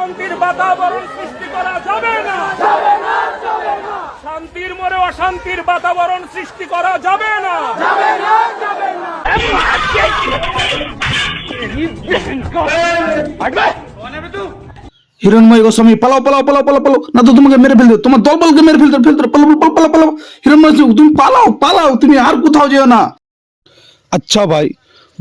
অশান্তির বাতাবরণ সৃষ্টি করা যাবে না। যাবে না যাবে না। শান্তির মোড়ে অশান্তির বাতাবরণ সৃষ্টি করা যাবে না। যাবে না যাবে না। হিরণময় গোস্বামী পালাও পালাও পালাও পালাও পালাও। না তো তোমাকে মেরে ফেলতে তোমার দলবলকে মেরে ফেলতে ফেলতে পালাও পালাও পালাও পালাও। হিরণময় তুমি পালাও পালাও তুমি আর কোথাও যেও না। আচ্ছা ভাই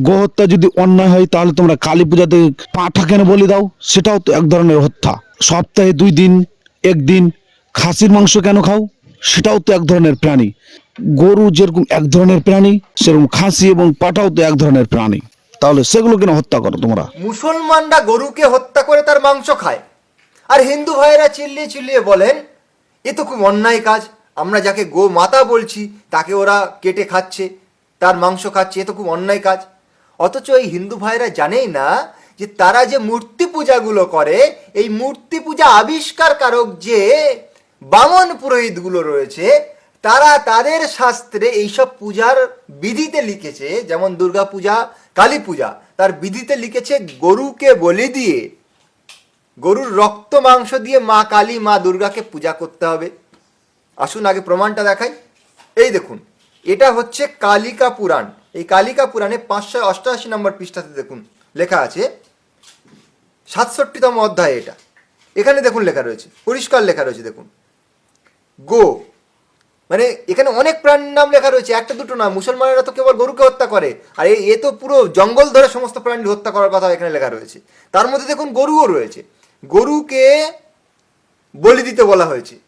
গোহত্যা যদি অন্যায় হয়, তাহলে তোমরা কালী পূজাতে পাঠা কেন বলি দাও? সেটাও তো এক ধরনের হত্যা। সপ্তাহে দুই দিন, একদিন খাসির মাংস কেন খাও? সেটাও তো এক ধরনের প্রাণী। গরু যেরকম এক ধরনের প্রাণী, সেরকম খাসি এবং পাঠাও তো এক ধরনের প্রাণী। তাহলে সেগুলো কেন হত্যা করো তোমরা? মুসলমানরা গরুকে হত্যা করে তার মাংস খায়। আর হিন্দু ভাইয়েরা চিল্লিয়ে চিল্লিয়ে বলেন, এ তো খুব অন্যায় কাজ। আমরা যাকে গো মাতা বলছি, তাকে ওরা কেটে খাচ্ছে, তার মাংস খাচ্ছে, এ তো খুব অন্যায় কাজ। অথচ এই হিন্দু ভাইয়েরা জানেই না যে তারা যে মূর্তি পূজাগুলো করে, এই মূর্তি পূজা আবিষ্কারকারক যে বামন পুরোহিতগুলো রয়েছে, তারা তাদের শাস্ত্রে এইসব পূজার বিধিতে লিখেছে, যেমন দুর্গা পূজা, কালী পূজা, তার বিধিতে লিখেছে গরুকে বলি দিয়ে, গরুর রক্ত মাংস দিয়ে মা কালী, মা দুর্গাকে পূজা করতে হবে। আসুন আগে প্রমাণটা দেখাই। এই দেখুন এটা হচ্ছে কালিকা পুরাণ। এই কালিকা পুরাণে পাঁচশো অষ্টআশি নম্বর পৃষ্ঠাতে দেখুন, লেখা আছে, সাতষট্টিতম অধ্যায় এটা। এখানে দেখুন লেখা রয়েছে, পরিষ্কার লেখা রয়েছে, দেখুন। গো মানে এখানে অনেক প্রাণীর নাম লেখা রয়েছে, একটা দুটো না, মুসলমানেরা তো কেবল গরুকে হত্যা করে, আর এ- এ তো পুরো জঙ্গল ধরে সমস্ত প্রাণী হত্যা করার কথা এখানে লেখা রয়েছে। তার মধ্যে দেখুন গরুও রয়েছে। গরুকে বলি দিতে বলা হয়েছে।